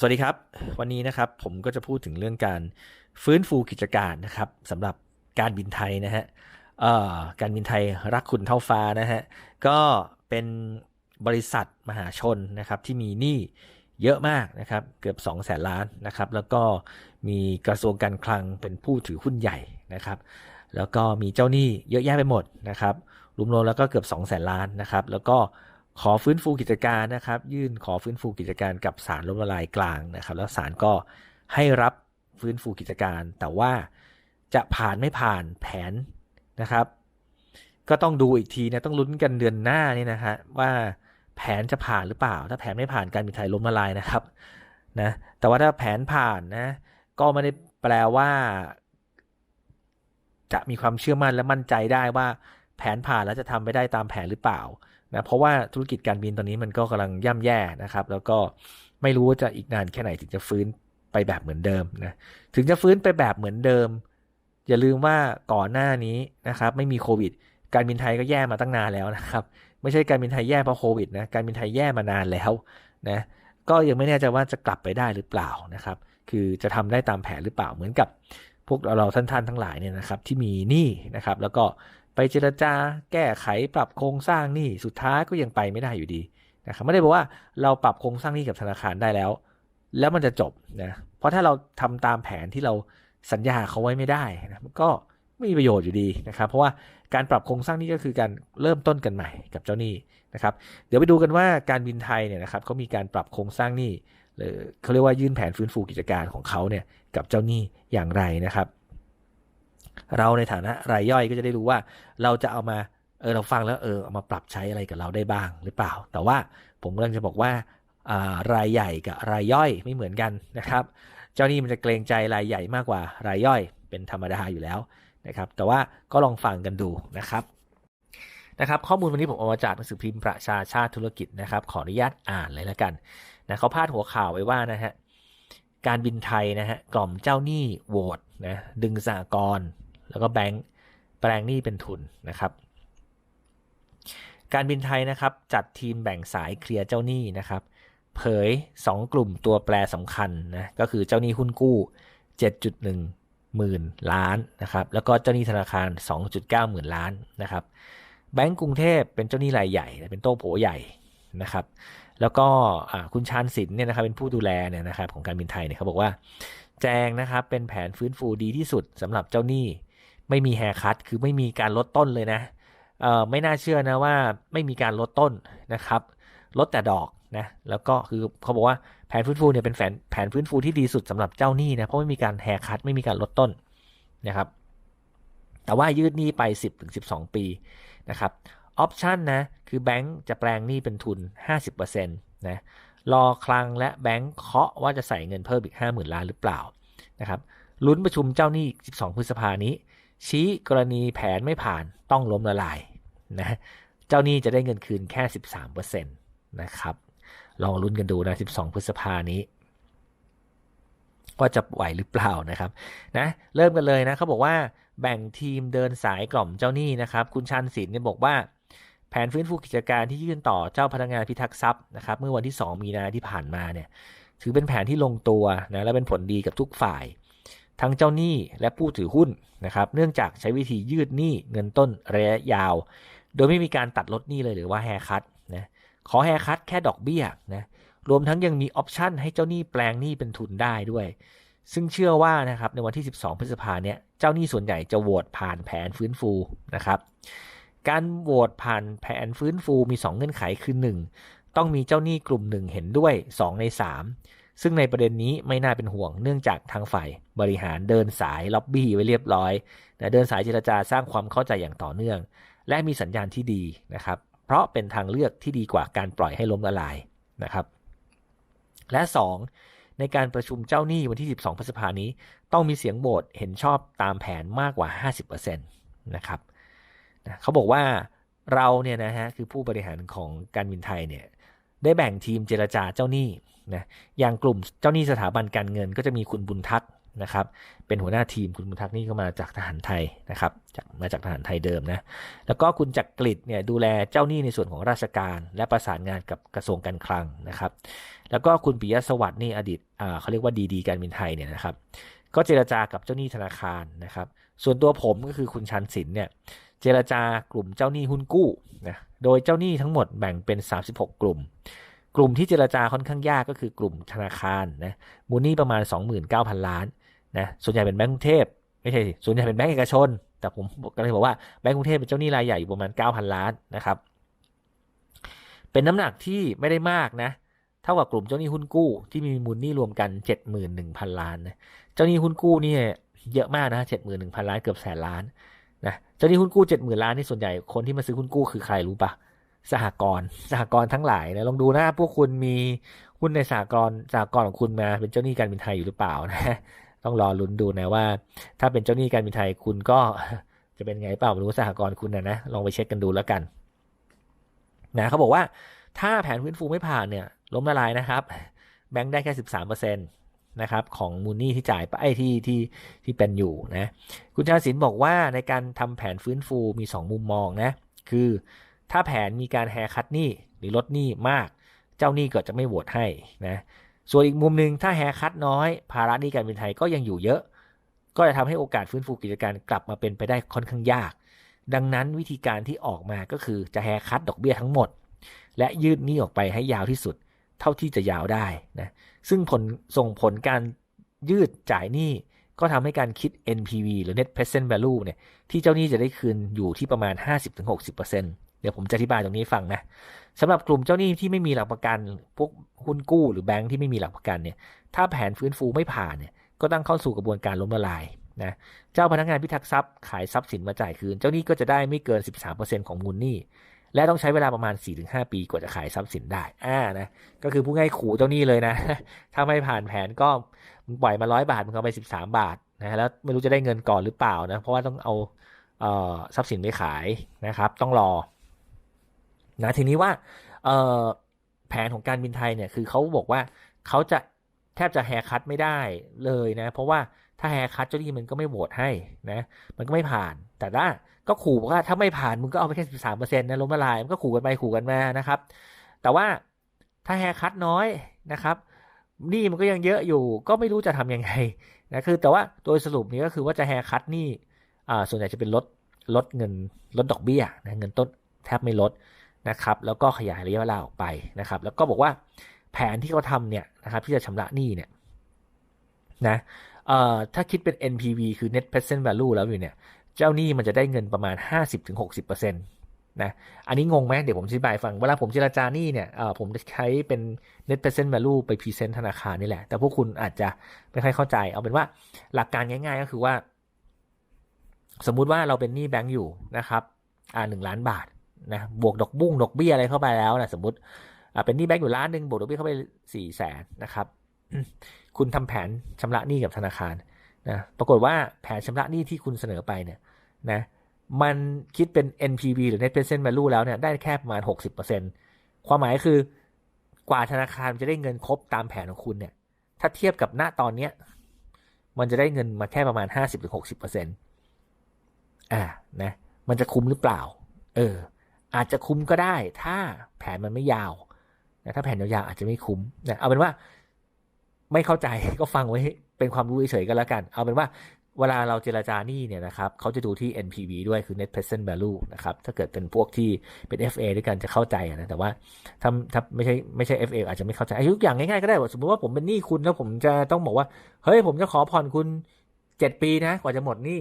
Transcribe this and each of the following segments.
สวัสดีครับ วันนี้นะครับผมก็จะพูดถึงเรื่องการฟื้นฟูกิจการนะครับสำหรับการบินไทยนะฮะการบินไทยรักคุณเท่าฟ้านะฮะก็เป็นบริษัทมหาชนนะครับที่มีหนี้เยอะมากนะครับเกือบ2แสนล้านนะครับแล้วก็มีกระทรวงการคลังเป็นผู้ถือหุ้นใหญ่นะครับแล้วก็มีเจ้าหนี้เยอะแยะไปหมดนะครับรวมๆแล้วก็เกือบ2แสนล้านนะครับแล้วก็ ขอฟื้นฟูกิจการนะครับ ยื่นขอฟื้นฟูกิจการกับศาลล้มละลายกลางนะครับ แล้วศาลก็ให้รับฟื้นฟูกิจการ แต่ว่าจะผ่านไม่ผ่านแผนนะครับ ก็ต้องดูอีกทีนะต้องลุ้นกันเดือนหน้านี่นะฮะว่าแผนจะผ่านหรือเปล่า ถ้าแผนไม่ผ่านการบินไทยล้มละลายนะครับนะแต่ว่าถ้าแผนผ่านนะก็ไม่ได้แปลว่า จะมีความเชื่อมั่นและมั่นใจได้ว่าแผนผ่านแล้วจะทำไปได้ตามแผนหรือเปล่า นะเพราะว่าธุรกิจการบินตอนนี้มันก็กำลังย่ำแย่นะครับ แล้วก็ไม่รู้ว่าจะอีกนานแค่ไหนถึงจะฟื้นไปแบบเหมือนเดิมนะถึงจะฟื้นไปแบบเหมือนเดิม อย่าลืมว่าก่อนหน้านี้นะครับ ไม่มีโควิด การบินไทยก็แย่มาตั้งนานแล้วนะครับ ไม่ใช่การบินไทยแย่เพราะโควิดนะการบินไทยแย่มานานแล้วนะก็ยังไม่แน่ใจว่าจะกลับไปได้หรือเปล่านะครับ คือจะทำได้ตามแผนหรือเปล่าเหมือนกับพวกเราท่านๆทั้งหลายเนี่ยนะครับที่มีหนี้นะครับ แล้วก็ ไปเจรจาแก้ไขปรับโครงสร้างนี้สุดท้ายก็ยังไปไม่ได้อยู่ดีนะครับไม่ได้บอกว่าเราปรับโครงสร้างนี้กับธนาคารได้แล้ว แล้วมันจะจบนะเพราะถ้าเราทำตามแผนที่เราสัญญาเขาไว้ไม่ได้นะมันก็ไม่มีประโยชน์อยู่ดีนะครับเพราะว่าการปรับโครงสร้างนี้ก็คือการเริ่มต้นกันใหม่กับเจ้าหนี้นะครับเดี๋ยวไปดูกันว่าการบินไทยเนี่ยนะครับเขามีการปรับโครงสร้างหนี้หรือเขาเรียกว่ายื่นแผนฟื้นฟูกิจการของเขาเนี่ยกับเจ้าหนี้อย่างไรนะครับ เราในฐานะรายย่อยก็จะได้รู้ว่าเราจะเอามาเออเราฟังแล้วเออเอามาปรับใช้อะไรกับเราได้บ้างหรือเปล่า แต่ว่าผมกำลังจะบอกว่ารายใหญ่กับรายย่อยไม่เหมือนกันนะครับ เจ้านี้มันจะเกรงใจรายใหญ่มากกว่ารายย่อยเป็นธรรมดาอยู่แล้วนะครับ แต่ว่าก็ลองฟังกันดูนะครับนะครับข้อมูลวันนี้ผมเอามาจากหนังสือพิมพ์ประชาชาติธุรกิจนะครับ ขออนุญาตอ่านเลยแล้วกันนะเขาพาดหัวข่าวไว้ว่านะฮะการบินไทยนะฮะกล่อมเจ้าหนี้โหวตนะดึงสากร แล้วก็แบงก์แปลงหนี้เป็นทุนนะครับ การบินไทยนะครับจัดทีมแบ่งสายเคลียร์เจ้าหนี้นะครับ เผย 2 กลุ่มตัวแปรสำคัญนะก็คือเจ้าหนี้หุ้นกู้ 7.1 หมื่นล้านนะครับแล้วก็เจ้าหนี้ธนาคาร 2.9 หมื่นล้านนะครับแบงก์กรุงเทพเป็นเจ้าหนี้รายใหญ่ เป็นโต้โผใหญ่นะครับแล้วก็คุณชานสินเนี่ยนะครับเป็นผู้ดูแลเนี่ยนะครับของการบินไทยเนี่ยเขาบอกว่า แจงนะครับเป็นแผนฟื้นฟูดีที่สุดสำหรับเจ้าหนี้ ไม่มีแฮร์คัตคือไม่มีการลดต้นเลยนะเอ่อไม่น่าเชื่อนะว่าไม่มีการลดต้นนะครับ ลดแต่ดอกนะแล้วก็คือเขาบอกว่าแผนฟื้นฟูเนี่ยเป็นแผนแผนฟื้นฟูที่ดีสุดสำหรับเจ้าหนี้นะเพราะไม่มีการแฮร์คัตไม่มีการลดต้นนะครับ แต่ว่ายืดหนี้ไป 10-12 ปีนะครับออปชันนะคือแบงก์จะแปลงหนี้เป็นทุน 50%นะรอคลังและแบงก์เคาะว่าจะใส่เงินเพิ่มอีก 50,000 ล้านหรือเปล่านะครับลุ้นประชุมเจ้าหนี้ 12 พฤษภานี้ ชี้กรณีแผนไม่ผ่านต้องล้มละลายนะเจ้าหนี้จะได้เงินคืนแค่ 13%นะครับ ลองลุ้นกันดูนะ 12 พฤษภานี้ ว่าจะไหวหรือเปล่านะครับนะเริ่มกันเลยนะเขาบอกว่าแบ่งทีมเดินสายกล่อมเจ้าหนี้นะครับ คุณชันศิลป์เนี่ยบอกว่าแผนฟื้นฟูกิจการที่ยื่นต่อเจ้าพนักงานพิทักษ์ทรัพย์นะครับ เมื่อวันที่ 2 มีนาที่ผ่านมาเนี่ยถือเป็นแผนที่ลงตัวนะและเป็นผลดีกับทุกฝ่าย ทั้งเจ้าหนี้และผู้ถือหุ้นนะครับ เนื่องจากใช้วิธียืดหนี้เงินต้นระยะยาว โดยไม่มีการตัดลดหนี้เลยหรือว่าแฮคัตนะขอแฮคัตแค่ดอกเบี้ยนะรวมทั้งยังมีออปชันให้เจ้าหนี้แปลงหนี้เป็นทุนได้ด้วย ซึ่งเชื่อว่านะครับในวันที่ 12 พฤษภาเนี่ยเจ้าหนี้ส่วนใหญ่จะโหวตผ่านแผนฟื้นฟูนะครับการโหวตผ่านแผนฟื้นฟูมี 2 เงื่อนไขคือ 1 ต้องมีเจ้าหนี้กลุ่มหนึ่งเห็นด้วย 2 ใน 3 ซึ่งในประเด็นนี้ไม่น่าเป็นห่วงเนื่องจากทางฝ่ายบริหารเดินสายล็อบบี้ไว้เรียบร้อยนะเดินสายเจรจาสร้างความเข้าใจอย่างต่อเนื่อง และมีสัญญาณที่ดีนะครับ เพราะเป็นทางเลือกที่ดีกว่าการปล่อยให้ล้มละลายนะครับ และ 2 ในการประชุมเจ้าหนี้วันที่ 12 พฤษภานี้ ต้องมีเสียงโหวตเห็นชอบตามแผนมากกว่า 50%นะครับนะเขาบอกว่าเราเนี่ยนะฮะคือผู้บริหารของการบินไทยเนี่ยได้แบ่งทีมเจรจาเจ้าหนี้ นะอย่างกลุ่มเจ้าหนี้สถาบันการเงินก็จะมีคุณบุญทักษ์นะครับ เป็นหัวหน้าทีมคุณบุญทักษ์นี่ก็มาจากทหารไทยนะครับจากมาจากทหารไทยเดิมนะแล้วก็คุณจักรกริดเนี่ยดูแลเจ้าหนี้ในส่วนของราชการ และประสานงานกับกระทรวงการคลังนะครับ แล้วก็คุณปิยะสวัสดิ์นี่อดีตอ่าเขาเรียกว่าดีดีการบินไทยเนี่ยนะครับ ก็เจรจากับเจ้าหนี้ธนาคารนะครับ ส่วนตัวผมก็คือคุณชันศิลป์เนี่ยเจรจากลุ่มเจ้าหนี้หุ้นกู้นะโดยเจ้าหนี้ทั้งหมดแบ่งเป็น 36 กลุ่ม กลุ่มที่เจรจาค่อนข้างยากก็คือกลุ่มธนาคารนะมูลนี้ประมาณ 29,000 ล้านนะส่วนใหญ่เป็นแบงก์กรุงเทพไม่ใช่สิส่วนใหญ่เป็นแบงก์เอกชน แต่ผมก็เลยบอกว่าแบงก์กรุงเทพเป็นเจ้าหนี้รายใหญ่อยู่ประมาณ 9,000 ล้านนะครับ เป็นน้ำหนักที่ไม่ได้มากนะเท่ากับกลุ่มเจ้าหนี้หุ้นกู้ที่มีมูลหนี้รวมกัน 71,000 ล้านนะเจ้าหนี้หุ้นกู้นี่เยอะมากนะ71,000 ล้านเกือบแสนล้านนะเจ้าหนี้หุ้นกู้ 70,000 ล้านนี่ส่วนใหญ่คนที่มาซื้อหุ้นกู้คือใครรู้ปะ สหกรณ์สหกรณ์ทั้งหลายนะลองดูนะพวกคุณมีหุ้นในสหกรณ์สหกรณ์ของคุณมาเป็นเจ้าหนี้การบินไทยอยู่หรือเปล่านะต้องรอลุ้นดูนะว่า ถ้าเป็นเจ้าหนี้การบินไทยคุณก็จะเป็นไงเปล่าไม่รู้สหกรณ์คุณนะนะลองไปเช็คกันดูแล้วกันนะเขาบอกว่าถ้าแผนฟื้นฟูไม่ผ่านเนี่ยล้มละลายนะครับ แบงค์ได้แค่สิบสามเปอร์เซ็นต์นะครับของมูลนี้ที่จ่ายไปไอ้ที่ที่ที่เป็นอยู่นะคุณชาสินบอกว่าในการทำแผนฟื้นฟูมี 2 มุมมองนะคือ ถ้าแผนมีการแฮร์คัดหนี้หรือลดหนี้มาก เจ้าหนี้ก็จะไม่โหวตให้นะส่วนอีกมุมหนึ่งถ้าแฮร์คัดน้อย ภาระหนี้การบินไทยก็ยังอยู่เยอะ ก็จะทำให้โอกาสฟื้นฟูกิจการกลับมาเป็นไปได้ค่อนข้างยาก ดังนั้นวิธีการที่ออกมาก็คือจะแฮร์คัดดอกเบี้ยทั้งหมด และยืดหนี้ออกไปให้ยาวที่สุด เท่าที่จะยาวได้นะซึ่งผลส่งผลการยืดจ่ายหนี้ก็ทำให้การคิด NPV หรือ Net Present Value เนี่ยที่เจ้าหนี้จะได้คืนอยู่ที่ประมาณ 50-60% เดี๋ยวผมจะอธิบายตรงนี้ฟังนะสำหรับกลุ่มเจ้าหนี้ที่ไม่มีหลักประกัน พวกหุ้นกู้หรือแบงค์ที่ไม่มีหลักประกันเนี่ย ถ้าแผนฟื้นฟูไม่ผ่านเนี่ย ก็ต้องเข้าสู่กระบวนการล้มละลายนะ เจ้าพนักงานพิทักษ์ทรัพย์ขายทรัพย์สินมาจ่ายคืน เจ้าหนี้ก็จะได้ไม่เกิน 13%ของมูลหนี้ และต้องใช้เวลาประมาณ 4-5 ปีกว่าจะขายทรัพย์สินได้ อ่า นะ ก็คือผู้ง่ายขู่เจ้าหนี้เลยนะ ถ้าไม่ผ่านแผนก็มึงปล่อยมาร้อยบาทมึงเอาไป 13 บาทนะ แล้วไม่รู้จะได้เงินก่อนหรือเปล่านะ เพราะว่าต้องเอาเอ่อทรัพย์สินไปขายนะครับ ต้องรอ นะทีนี้ว่าแผนของการบินไทยเนี่ยคือเขาบอกว่าเขาจะแทบจะแฮร์คัตไม่ได้เลยนะ เพราะว่าถ้าแฮร์คัตเจ้าหนี้มันก็ไม่โหวตให้นะมันก็ไม่ผ่าน แต่ถ้าก็ขู่ว่าถ้าไม่ผ่านมึงก็เอาไปแค่สิบสามเปอร์เซ็นต์นะล้มละลายมันก็ขู่กันไปขู่กันมานะครับ แต่ว่าถ้าแฮร์คัตน้อยนะครับหนี้มันก็ยังเยอะอยู่ก็ไม่รู้จะทำยังไงนะคือแต่ว่าโดยสรุปนี้ก็คือว่าจะแฮร์คัตหนี้อ่าส่วนใหญ่จะเป็นลดลดเงินลดดอกเบี้ยนะเงินต้นแทบไม่ลด นะครับแล้วก็ขยายระยะเวลาออกไปนะครับ แล้วก็บอกว่าแผนที่เขาทำเนี่ยนะครับที่จะชำระหนี้เนี่ยนะเอ่อถ้าคิดเป็น NPV คือ Net Present Value แล้วอยู่เนี่ยเจ้าหนี้มันจะได้เงินประมาณ 50-60%นะอันนี้งงไหมเดี๋ยวผมอธิบายฟัง เวลาผมเจราจาหนี้เนี่ยเออผมจะใช้เป็น net present value ไป present ธนาคารนี่แหละ แต่พวกคุณอาจจะไม่ค่อยเข้าใจ เอาเป็นว่าหลักการง่ายๆก็คือว่า สมมุติว่าเราเป็นหนี้แบงก์อยู่นะครับ อ่าหนึ่งล้านบาท นะบวกดอกบุ้งดอกเบี้ยอะไรเข้าไปแล้วนะสมมติเป็นหนี้แบงก์อยู่ล้านหนึ่งบวกดอกเบี้ยเข้าไปสี่แสนนะครับ คุณทำแผนชำระหนี้กับธนาคารนะปรากฏว่าแผนชำระหนี้ที่คุณเสนอไปเนี่ยนะมันคิดเป็น NPV หรือ Net Present Value แล้วเนี่ยได้แค่ประมาณ 60%ความหมายคือกว่าธนาคารจะได้เงินครบตามแผนของคุณเนี่ย ถ้าเทียบกับณตอนเนี้ย มันจะได้เงินมาแค่ประมาณ 50-60%อ่านะมันจะคุ้มหรือเปล่า เออ อาจจะคุ้มก็ได้ ถ้าแผนมันไม่ยาวนะถ้าแผนยาวๆอาจจะไม่คุ้มนะเอาเป็นว่าไม่เข้าใจก็ฟังไว้เป็นความรู้เฉยๆก็แล้วกัน เอาเป็นว่าเวลาเราเจราจาหนี้เนี่ยนะครับเขาจะดูที่ NPV ด้วยคือ Net Present Value นะครับ ถ้าเกิดเป็นพวกที่เป็น FA ด้วยกันจะเข้าใจนะแต่ว่าถ้าถ้าไม่ใช่ไม่ใช่ FA อาจจะไม่เข้าใจทุกอย่างง่ายๆก็ได้สมมติว่าผมเป็นหนี้คุณแล้วผมจะต้องบอกว่า เฮ้ยผมจะขอผ่อนคุณเจ็ดปีนะ กว่าจะหมดหนี้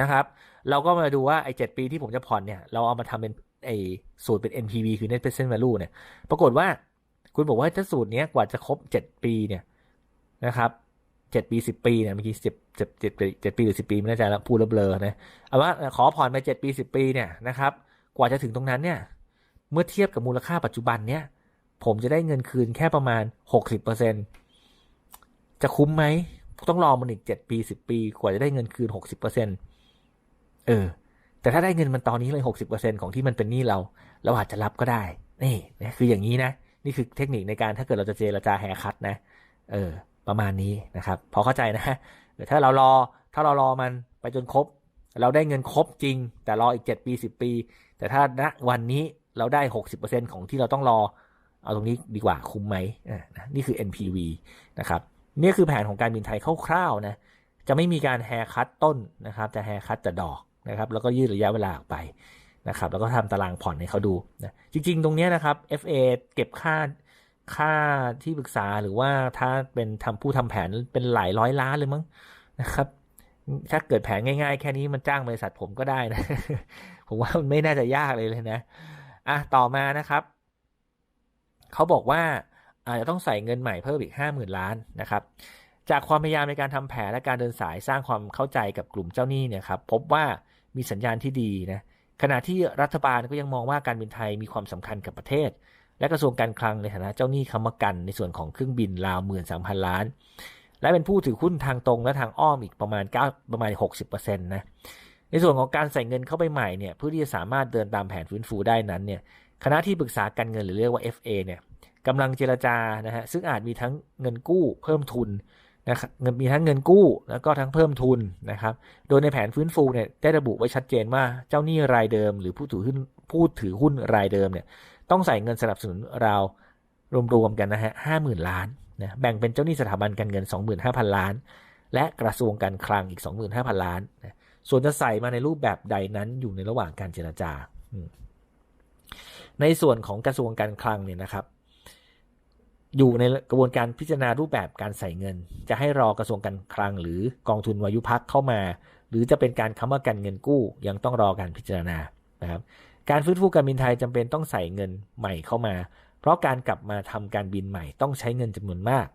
นะครับ เราก็มาดูว่าไอ้เจ็ดปีที่ผมจะผ่อนเนี่ย เราเอามาทำเป็นไอ้สูตรเป็น NPV คือ Net Present Value เนี่ย ปรากฏว่าคุณบอกว่าถ้าสูตรนี้กว่าจะครบเจ็ดปีเนี่ยนะครับเจ็ดปีสิบปีเนี่ยเมื่อกี้เจ็ดเจ็ดเจ็ดปีเจ็ดปีหรือสิบปีไม่แน่ใจแล้วพูดแล้วเบลอนะเอาว่าขอผ่อนไปเจ็ดปีสิบปีเนี่ยนะครับ กว่าจะถึงตรงนั้นเนี่ย เมื่อเทียบกับมูลค่าปัจจุบันเนี่ย ผมจะได้เงินคืนแค่ประมาณหกสิบเปอร์เซ็นจะคุ้มไหมต้องรอมันอีกเจ็ดปีสิบปี กว่าจะได้เงินคืนหกสิบเปอร์เซ็น เออ แต่ถ้าได้เงินมันตอนนี้เลยหกสิบเปอร์เซ็นของที่มันเป็นหนี้เรา เราอาจจะรับก็ได้ นี่นะคืออย่างนี้นะ นี่คือเทคนิคในการถ้าเกิดเราจะเจรจาแฮร์คัตนะ เออ ประมาณนี้นะครับ พอเข้าใจนะถ้าเรารอ ถ้าเรารอมันไปจนครบ เราได้เงินครบจริง แต่รออีก7ปี10ปี แต่ถ้าณวันนี้เราได้60%ของที่เราต้องรอ เอาตรงนี้ดีกว่าคุ้มไหมนี่คือ NPV นะครับ นี่คือแผนของการบินไทยคร่าวๆนะจะไม่มีการแฮร์คัตต้นนะครับ จะแฮร์คัตแต่ดอก นะครับแล้วก็ยืดระยะเวลาออกไปนะครับแล้วก็ทำตารางผ่อนให้เขาดูนะจริง ๆ ตรงนี้นะครับ FA เก็บค่าค่าที่ปรึกษาหรือว่าถ้าเป็นทำผู้ทำแผนเป็นหลายร้อยล้านเลยมั้งนะครับถ้าเกิดแผนง่ายๆ แค่นี้มันจ้างบริษัทผมก็ได้นะ ผมว่ามันไม่น่าจะยากเลยเลยนะอะต่อมานะครับ เขาบอกว่าอาจจะต้องใส่เงินใหม่เพิ่มอีกห้าหมื่นล้านนะครับ จากความพยายามในการทำแผนและการเดินสายสร้างความเข้าใจกับกลุ่มเจ้าหนี้เนี่ยครับ พบว่า มีสัญญาณที่ดีนะขณะที่รัฐบาลก็ยังมองว่าการบินไทยมีความสำคัญกับประเทศ และกระทรวงการคลังในฐานะเจ้าหนี้ค้ำประกันในส่วนของเครื่องบินราวหมื่นสามพันล้าน และเป็นผู้ถือหุ้นทางตรงและทางอ้อมอีกประมาณ9ประมาณ 60%นะในส่วนของการใส่เงินเข้าไปใหม่เนี่ยเพื่อที่จะสามารถเดินตามแผนฟื้นฟูได้นั้นเนี่ยคณะที่ปรึกษาการเงินหรือเรียกว่า FA เนี่ยกำลังเจรจานะฮะซึ่งอาจมีทั้งเงินกู้เพิ่มทุน นะครับเงินมีทั้งเงินกู้แล้วก็ทั้งเพิ่มทุนนะครับ โดยในแผนฟื้นฟูเนี่ยได้ระบุไว้ชัดเจนว่าเจ้าหนี้รายเดิม หรือผู้ถือหุ้นผู้ถือหุ้นรายเดิมเนี่ยต้องใส่เงินสนับสนุนเรารวมๆกันนะฮะห้าหมื่นล้านนะแบ่งเป็นเจ้าหนี้สถาบันการเงิน 25,000 ล้าน และกระทรวงการคลังอีก 25,000 ล้านนะส่วนจะใส่มาในรูปแบบใดนั้นอยู่ในระหว่างการเจรจา ในส่วนของกระทรวงการคลังเนี่ยนะครับ อยู่ในกระบวนการพิจารณารูปแบบการใส่เงิน จะให้รอกระทรวงการคลัง หรือกองทุนวายุพักเข้ามา หรือจะเป็นการค้ำประกันเงินกู้ ยังต้องรอการพิจารณานะครับการฟื้นฟูการบินไทยจำเป็นต้องใส่เงินใหม่เข้ามา เพราะการกลับมาทำการบินใหม่ต้องใช้เงินจำนวนมาก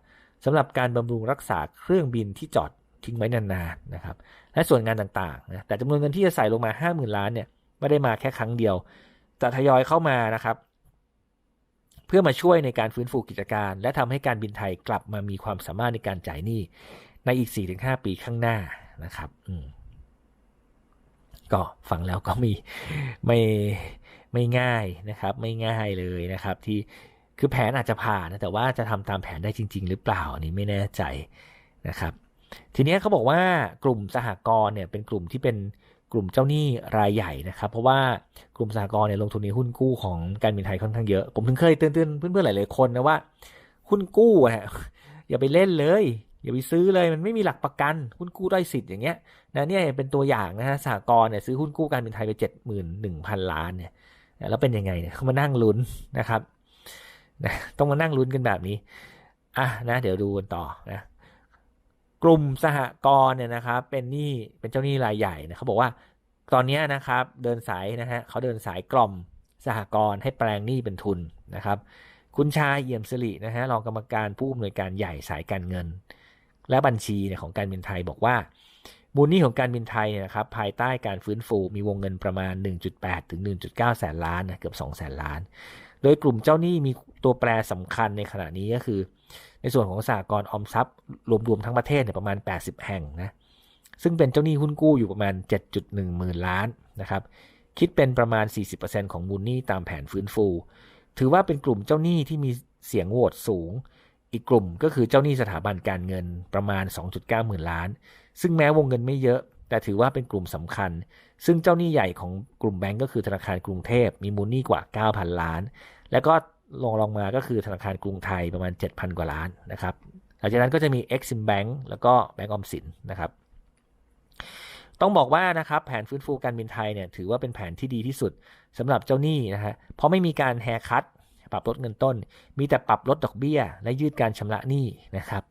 สำหรับการบำรุงรักษาเครื่องบินที่จอดทิ้งไว้นานๆนะครับและส่วนงานต่างๆนะแต่จำนวนเงินที่จะใส่ลงมา 5 0,000 ล้านเนี่ยไม่ได้มาแค่ครั้งเดียวจะทยอยเข้ามานะครับ พื่อมาช่วยในการฟื้นฟูกิจการ และทำให้การบินไทยกลับมามีความสามารถในการจ่ายหนี้ในอีก 4-5 ปีข้างหน้านะครับก็ฟังแล้วก็มีไม่ไม่ง่ายนะครับ ไม่ง่ายเลยนะครับ ที่คือแผนอาจจะผ่านนะแต่ว่าจะทำตามแผนได้จริง ๆ หรือเปล่าอันนี้ไม่แน่ใจนะครับ ทีนี้เขาบอกว่ากลุ่มสหกรณ์เนี่ยเป็นกลุ่มที่เป็น กลุ่มเจ้าหนี้รายใหญ่นะครับ เพราะว่ากลุ่มสหกรณ์เนี่ยลงทุนในหุ้นกู้ของการบินไทยค่อนข้างเยอะ ผมถึงเคยเตือนเพื่อนๆหลายๆคนนะว่า หุ้นกู้อะอย่าไปเล่นเลย อย่าไปซื้อเลยมันไม่มีหลักประกัน หุ้นกู้ได้สิทธิ์อย่างเงี้ยนะเนี่ยเป็นตัวอย่างนะฮะสหกรณ์เนี่ยซื้อหุ้นกู้การบินไทยไปเจ็ดหมื่นหนึ่งพันล้านเนี่ยแล้วเป็นยังไงเนี่ยเขามานั่งลุ้นนะครับนะต้องมานั่งลุ้นกันแบบนี้อะนะเดี๋ยวดูกันต่อนะ กลุ่มสหกรณ์เนี่ยนะครับ เป็นหนี้เป็นเจ้าหนี้รายใหญ่นะเขาบอกว่าตอนนี้นะครับเดินสายนะฮะเขาเดินสายกล่อมสหกรณ์ให้แปลงหนี้เป็นทุนนะครับ คุณชาเยี่ยมสิรินะฮะรองกรรมการผู้อำนวยการใหญ่สายการเงิน และบัญชีเนี่ยของการบินไทยบอกว่ามูลหนี้ของการบินไทยเนี่ยนะครับภายใต้การฟื้นฟูมีวงเงินประมาณ 1.8 ถึง 1.9 แสนล้านนะเกือบ 2 แสนล้าน โดยกลุ่มเจ้าหนี้มี ตัวแปรสำคัญในขณะนี้ก็คือ ในส่วนของสหกรออมทรัพย์ รวมๆทั้งประเทศเนี่ยประมาณ 80 แห่งนะซึ่งเป็นเจ้าหนี้หุ้นกู้อยู่ประมาณ 7.1 หมื่นล้านนะครับคิดเป็นประมาณ 40%ของมูลหนี้ตามแผนฟื้นฟู ถือว่าเป็นกลุ่มเจ้าหนี้ที่มีเสียงโหวตสูง อีกกลุ่มก็คือเจ้าหนี้สถาบันการเงินประมาณ 2.9 หมื่นล้าน ซึ่งแม้วงเงินไม่เยอะ แต่ถือว่าเป็นกลุ่มสำคัญ ซึ่งเจ้าหนี้ใหญ่ของกลุ่มแบงก์ก็คือธนาคารกรุงเทพมีมูลหนี้กว่า 9,000 ล้าน แล้วก็ ลงลงมาก็คือธนาคารกรุงไทยประมาณ 7,000 กว่าล้านนะครับหลังจากนั้นก็จะมี Exim Bank แล้วก็แบงก์ออมสินนะครับ ต้องบอกว่านะครับแผนฟื้นฟูการบินไทยเนี่ยถือว่าเป็นแผนที่ดีที่สุดสำหรับเจ้าหนี้นะฮะเพราะไม่มีการแฮร์คัตปรับลดเงินต้น มีแต่ปรับลดดอกเบี้ย และยืดการชำระหนี้นะครับ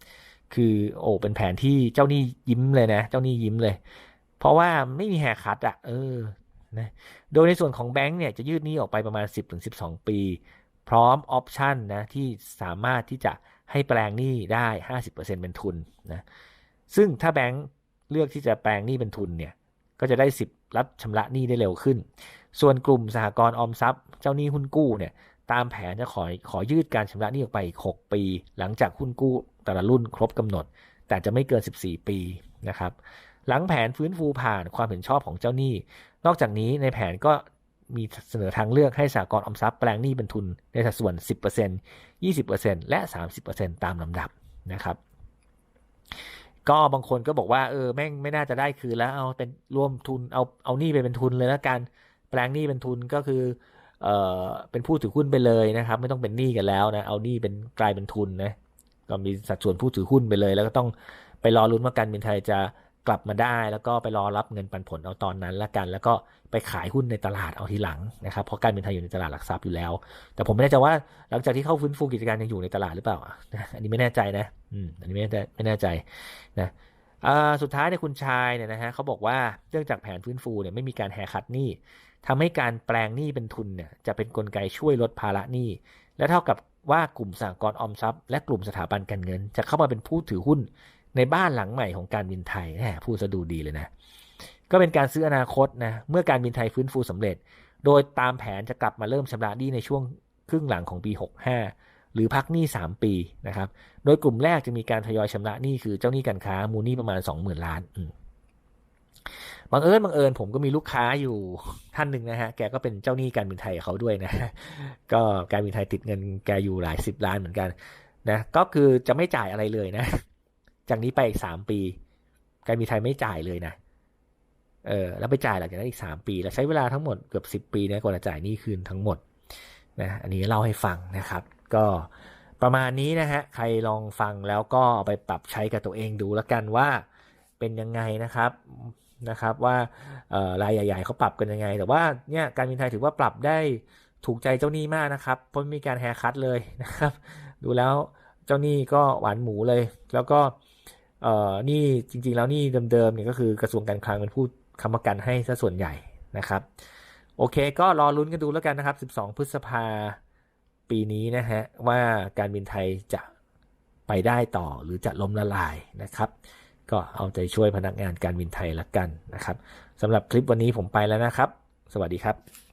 คือโอ้เป็นแผนที่เจ้าหนี้ยิ้มเลยนะ เจ้าหนี้ยิ้มเลย เพราะว่าไม่มีแฮร์คัตอะเออนะโดยในส่วนของแบงก์เนี่ยจะยืดหนี้ออกไปประมาณ 10-12 ปี พร้อมออปชันนะที่สามารถที่จะให้แปลงหนี้ได้ 50%เป็นทุนนะซึ่งถ้าแบงค์เลือกที่จะแปลงหนี้เป็นทุนเนี่ยก็จะได้สิทธิ์รับชำระหนี้ได้เร็วขึ้น ส่วนกลุ่มสหกรณ์ออมทรัพย์ เจ้าหนี้หุ้นกู้เนี่ยตามแผนจะขอขอยืดการชำระหนี้ออกไปอีก 6 ปี หลังจากหุ้นกู้แต่ละรุ่นครบกำหนด แต่จะไม่เกิน 14 ปีนะครับหลังแผนฟื้นฟูผ่านความเห็นชอบของเจ้าหนี้ นอกจากนี้ในแผนก็ มีเสนอทางเลือกให้สากลออมทรัพย์แปลงหนี้เป็นทุนในสัดส่วน 10% 20%และ 30%ตามลำดับนะครับ ก็บางคนก็บอกว่าเออแม่งไม่น่าจะได้คืนแล้วเอาเป็นร่วมทุนเอาเอาหนี้ไปเป็นทุนเลยแล้วกันแปลงหนี้เป็นทุนก็คือเออเป็นผู้ถือหุ้นไปเลยนะครับ ไม่ต้องเป็นหนี้กันแล้วนะเอาหนี้เป็นกลายเป็นทุนนะก็มีสัดส่วนผู้ถือหุ้นไปเลย แล้วก็ต้องไปรอรุ้นว่าการบินไทยจะ กลับมาได้แล้วก็ไปรอรับเงินปันผลเอาตอนนั้นละกัน แล้วก็ไปขายหุ้นในตลาดเอาทีหลังนะครับเพราะการบินไทยอยู่ในตลาดหลักทรัพย์อยู่แล้ว แต่ผมไม่แน่ใจว่าหลังจากที่เข้าฟื้นฟูกิจการยังอยู่ในตลาดหรือเปล่าอันนี้ไม่แน่ใจนะอืมอันนี้ไม่แน่ไม่แน่ใจนะสุดท้ายเนี่ยคุณชายเนี่ยนะฮะเขาบอกว่าเนื่องจากแผนฟื้นฟูเนี่ยไม่มีการแฮคัดหนี้ทำให้การแปลงหนี้เป็นทุนเนี่ยจะเป็นนกลไกช่วยลดภาระหนี้และเท่ากับว่ากลุ่มสหกรณ์ออมทรัพย์และกลุ่มสถาบันการเงิน จะเข้ามาเป็นผู้ถือหุ้น ในบ้านหลังใหม่ของการบินไทยแหมพูดซะดูดีเลยนะ ก็เป็นการซื้ออนาคตนะ เมื่อการบินไทยฟื้นฟูสำเร็จ โดยตามแผนจะกลับมาเริ่มชำระหนี้ในช่วงครึ่งหลังของปี 65 หรือพักหนี้ 3 ปีนะครับ โดยกลุ่มแรกจะมีการทยอยชำระหนี้คือเจ้าหนี้การค้ามูลหนี้ประมาณ 20,000 ล้านบังเอิญบังเอิญผมก็มีลูกค้าอยู่ท่านหนึ่งนะฮะ แกก็เป็นเจ้าหนี้การบินไทยเขาด้วยนะ ก็การบินไทยติดเงินแกอยู่หลายสิบล้านเหมือนกันนะ ก็คือจะไม่จ่ายอะไรเลยนะ จากนี้ไปอีกสามปี การบินไทยไม่จ่ายเลยนะ เออ แล้วไปจ่ายหลังจากนั้นอีกสามปี แล้วใช้เวลาทั้งหมดเกือบสิบปีนะกว่าจะจ่ายนี้คืนทั้งหมดนะอันนี้เล่าให้ฟังนะครับ ก็ประมาณนี้นะฮะ ใครลองฟังแล้วก็เอาไปปรับใช้กับตัวเองดูแล้วกันว่าเป็นยังไงนะครับนะครับว่ารายใหญ่ ๆเขาปรับกันยังไง แต่ว่าเนี่ยการบินไทยถือว่าปรับได้ถูกใจเจ้าหนี้มากนะครับเพราะมีการแฮร์คัตเลยนะครับ ดูแล้วเจ้าหนี้ก็หวานหมูเลย แล้วก็ เอ่อนี่จริง ๆ แล้วนี่เดิมๆเนี่ยก็คือกระทรวงการคลังเป็นผู้ค้ำประกันให้ซะส่วนใหญ่นะครับ โอเค ก็รอลุ้นกันดูแล้วกันนะครับ 12 พฤษภาปีนี้นะฮะว่าการบินไทยจะไปได้ต่อหรือจะล้มละลายนะครับ ก็เอาใจช่วยพนักงานการบินไทยละกันนะครับสำหรับคลิปวันนี้ผมไปแล้วนะครับ สวัสดีครับ